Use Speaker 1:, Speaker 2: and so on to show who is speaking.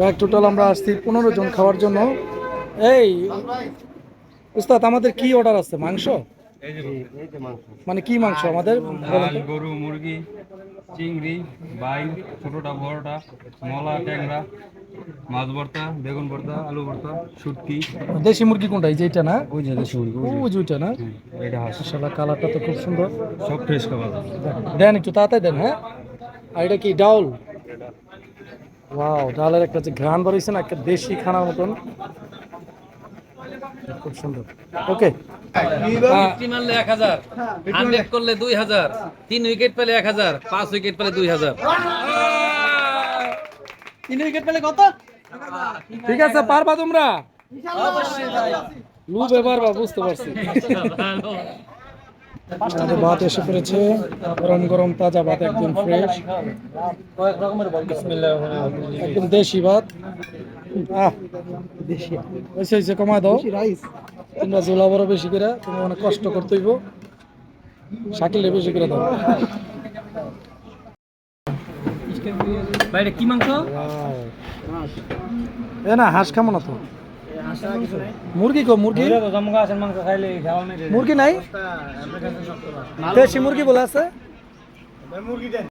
Speaker 1: Bag total আমরা আসছি পনেরো জন খাওয়ার জন্য। এই উস্তাদ আমাদের কি অর্ডার আছে? মাংস? মানে কি মাংস আমাদের?
Speaker 2: গরু মুরগি চিংড়ি বাইল ছোটটা বড়টা মলা ট্যাংরা মাছ ভর্তা বেগুন ভর্তা আলু ভর্তা শুটকি।
Speaker 1: দেশি মুরগি কোনটা? এই যে এটা না?
Speaker 2: ওই যে দেশি মুরগি ওই যে।
Speaker 1: ওইটা না?
Speaker 2: এটা
Speaker 1: মাশাআল্লাহ কালারটা তো খুব সুন্দর।
Speaker 2: সব ফ্রেশ খাবার।
Speaker 1: দেন একটু তাড়াতাড়ি দেন হ্যাঁ? আর এটা কি ডাউল? ওয়াও ডালের একটা যে ঘ্রাণ বেরোইছে না একটা দেশি খানার মতন। খুব সুন্দর। ওকে
Speaker 3: মারলে এক হাজার হান্ড্রেড করলে দুই হাজার তিন উইকেট পেলে এক হাজার পাঁচ উইকেট পেলে দুই হাজার।
Speaker 1: তিন উইকেট পেলে কত? ঠিক আছে পারবা তোমরা? বা বুঝতে পারছি। আমাদের ভাত এসে পড়েছে গরম গরম তাজা ভাত একদম ফ্রেশ একদম দেশি ভাত। হয়েছে হয়েছে কমায় দাও। তোমরা জোলা বড় বেশি করে তুমি অনেক কষ্ট করতে হইব। শাকিলে বেশি করে দাও।
Speaker 3: বাইরে কি মাংস?
Speaker 1: এ না হাঁস খামো না তো। মুরগি কো মুরগি মুরগি নাই দেশি মুরগি বলে আছে